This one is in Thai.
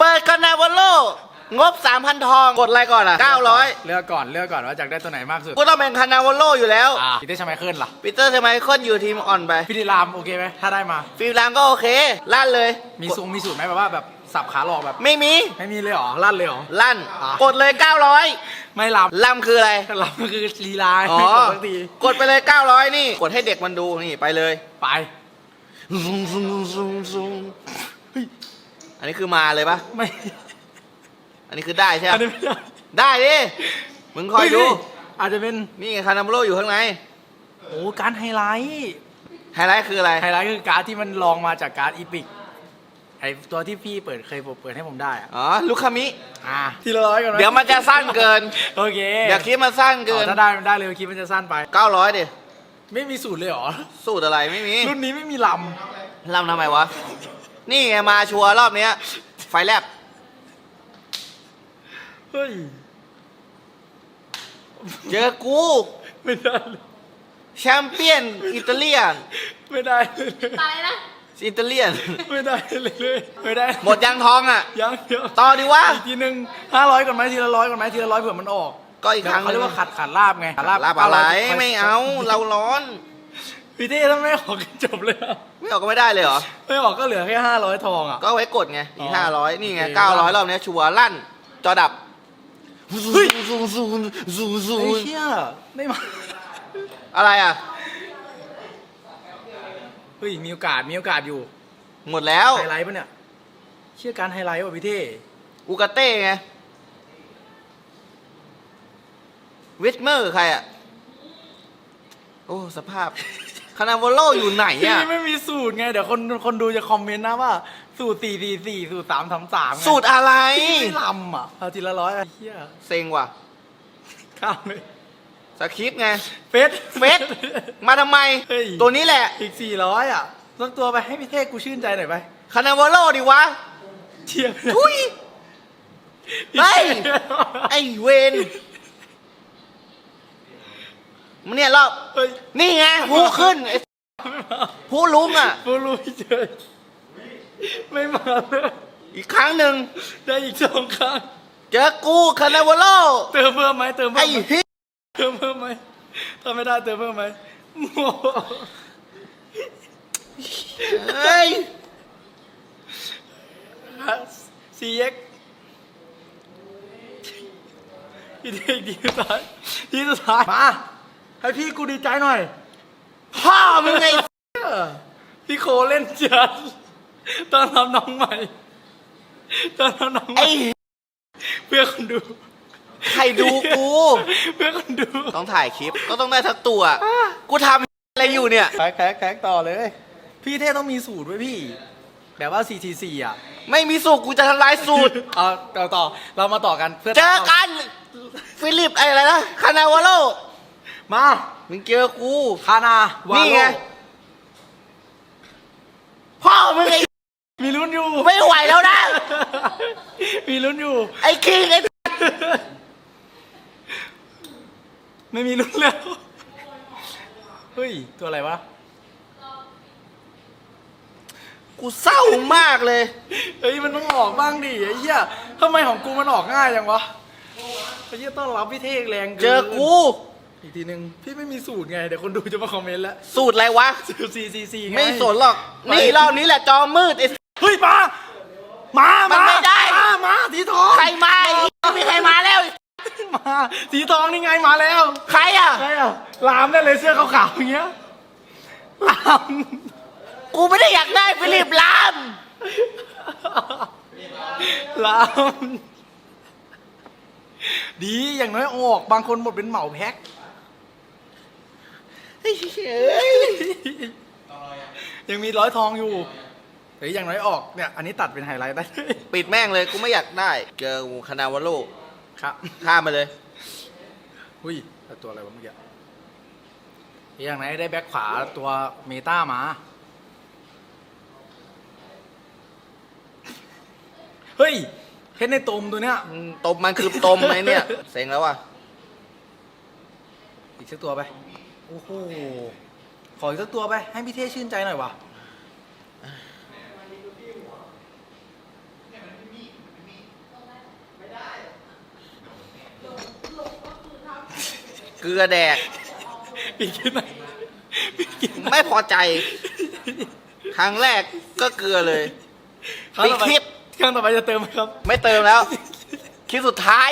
เปิดคานาวาโลงบ 3,000 ทอง กดอะไรก่อนอะ 900 เลือกก่อนเลือกก่อนว่าอยากได้ตัวไหนมากสุดก็ต้องเป็นคานาวาโลอยู่แล้ว อ่าพีเตอร์ชไมเคิลล่ะปีเตอร์ทำไมเคิลอยู่ทีมอ่อนไป พี่ดีรามโอเคไหมถ้าได้มา ฟิลแลมก็โอเค ลั่นเลย มีสูงมีสูตรไหมแบบว่าแบบสับขาหลอกแบบ ไม่มี ไม่มีเลยเหรอลั่นเลยเหรอ ลั่น อะ กดเลย 900ไม่ลล่ำคืออะไรำลำก็คือลีลาอ๋อ ไม่กดสักทีกดไปเลย 900 นี่ กดให้เด็กมันดู นี่ ไปเลย ไป ซุงซุงซุงซุงเฮ้ย อันนี้คือมาเลยปะไม่ อันนี้คือได้ใช่ไหมอันนี้ไม่ได้ได้ดิ มึงคอยดูเฮ้อาจจะเป็น นี่ไงคานาโมโลอยู่ข้างใน โอ้การดไฮไลท์ไฮไลท์คืออะไร ไฮไลท์คือการ์ดที่มันลองมาจากการ์ดอีพิกไอตัวที่พี่เปิดเคยเปิดให้ผมได้อะอ๋อ ลูกคามิ อ่าทีละร้อยก่อนไหมเดี๋ยวมันจะสั้นเกิน โอเคอย่าคิดมันสั้นเกินอ๋อถ้าได้ได้เลยคิดมันจะสั้นไป 900ดิ ไม่มีสูตรเลยเหรอ สูตรอะไรไม่มี รุ่นนี้ไม่มีลลำทำไมวะ นี่ไงมาชัวร์รอบเนี้ย ไฟแลบำเฮ้ย เจอกู ไม่ได้เลยแชมเปี้ยนอิตาเลียน ไม่ได้เลยตายนะอิตาเลียน ไม่ได้เลยเลยไม่ได้หมดยังทองอะ ยังเดียวต่อดีวะ อีกทีหนึ่งห้าร้อยก่อนไหมทีละร้อยก่อนไหมทีละร้อยเผื่อมันออก ก็อีกครั้งเขาเรียกว่าขัดขัดลาบไงขัดลาบลาบอะไร900ไม่เอาเราร้อน พี่เต้ถ้าไม่ออกก็จบเลยอะไม่ออกก็ไม่ได้เลยเหรอ ไม่ออกก็เหลือแค่ห้าร้อยทองอะ ก็เอาไว้กดไง อีอ๋กอห้าร้อยนี่ไงโอเค เก้าร้อยรอบเนี้ยชัวร์ลั่น จอดับเฮ้ยซูนซูนซูนซูไอ้นเชี่ยได้มา อะไรอะ เฮ้ย มีโอกาส มีโอกาสอยู่ หมดแล้ว ไฮไลท์ปะเนี่ย เชื่อการไฮไลท์ว่ะพี่เท่อูกาเต้ไง วิทเมอร์ใครอะ โอ้ สภาพ คานาวโลอยู่ไหนพี่อะ ไม่มีสูตรไง เดี๋ยวคนคนดูจะคอมเมนต์นะว่า สูตรสี่สี่สี่สูตรสามสามสามสูตรอะไรไม่ลำอะเอาทีละร้อยอะเฮียเซ็งว่ะข้ามเลยสคริปต์ไง เฟส เฟส มาทำไม เฮ้ย ตัวนี้แหละอีกสี่ร้อยอะสักตัวไปให้พี่เท่กูชื่นใจหน่อยไปคานาวโลดิวะเทียบทุย เฮ้ย ไอเวน มันเนี่ยรอบเฮ้ยนี่ไงหูขึ้นไอ้หูลุงอะฟูรู้เฉยไม่มาเลยอีกครั้งหนึ่งได้อีกสองครั้ง เจอกูคานาวโลเติมเพิ่มไหมเติมไอ้เพิ่มไหมฮิเติมเพิ่มไหมถ้าไม่ได้เติมเพิ่มไหมโง่เฮ้ยซีเอ็กพี่เด็กดีสุดท้ายดีสุดท้ายมา ให้พี่กูดีใจหน่อย พ่อมึงไง พี่โคเล่นจัดตอนรับน้องใหม่ตอนรับน้องใหไอ้ม่เพื่อคนดู ใครดูกู เพื่อคนดู ต้องถ่ายคลิป ก็ต้องได้ทั้งตัว กูทำอะไรอยู่เนี่ยแท็กแท็กแท็กต่อเลย พี่เท่ต้องมีสูตรไว้พี่ แบบว่า4 4 4อะ ไม่มีสูตรกูจะทำลายสูตร เอาต่อต่อ เรามาต่อกันเพื่อ เจอกัน ฟิลิปไอ้อะไรนะ คานาวโล มา มึงเจอกูคานา วานี่โลไง พ่อมึงไอ้ มีลุ้นอยู่ ไม่ไหวแล้วนะ มีลุ้นอยู่ ไอ้คิงไอ้ ไม่มีลุ้นแล้ว เฮ้ย ตัวอะไรวะ กูเศร้ามากเลย เฮ้ย มันต้องออกบ้างดิไอ้เหี้ยทำไมของกูมันออกง่ายจังวะไอ้เหี้ยต้อนรับพี่เท่แรงกินเจอกู อีกทีหนึ่งพี่ไม่มีสูตรไง เดี๋ยวคนดูจะมาคอมเมนต์แล้วสูตรอะไรวะ สูตรสี่สี่สี่ไงไม่สนหรอก นี่รอบนี้แหละจอมืดไอ้ เฮ้ยมามามันมาไม่ได้ มามาสีทองใครมาไอ้ไม่มีใครมาแล้ว มาสีทองนี่ไงมาแล้วใครอะ ใช่อะลามได้เลยเสื้อขาวๆอย่างเงี้ยลามกูไม่ได้อยากได้ฟิลิปลาม ลามดีอย่างน้อยออก บางคนหมดเป็นเหมาแพ็ค เฮ้ยยังมีร้อยทองอยู่เฮ้ยอย่างน้อยออกเนี่ย อันนี้ตัดเป็นไฮไลท์ได้ ปิดแม่งเลยกูไม่อยากได้เจอกูคานาวโลครับข้ามไปเลยหุ้ยแต่ตัวอะไรวะเมื่อกี้อย่างไหนได้แบ็คขวาตัวเมตามาเฮ้ยเห็นในตมตัวเนี้ยอืมตมมันคือตมไหมเนี่ย เซ็งแล้วว่ะอีกสักตัวไป โอ้โห ขออีกสักตัวไป ให้พี่เท่ชื่นใจหน่อยวะเกลือแดก พี่คิดไหม่ไม่พอใจ ครั้งแรกก็เกลือเลยคลิปคิด ครั้งต่อไปจะเติมไหมครับ ไม่เติมแล้ว คิดสุดท้าย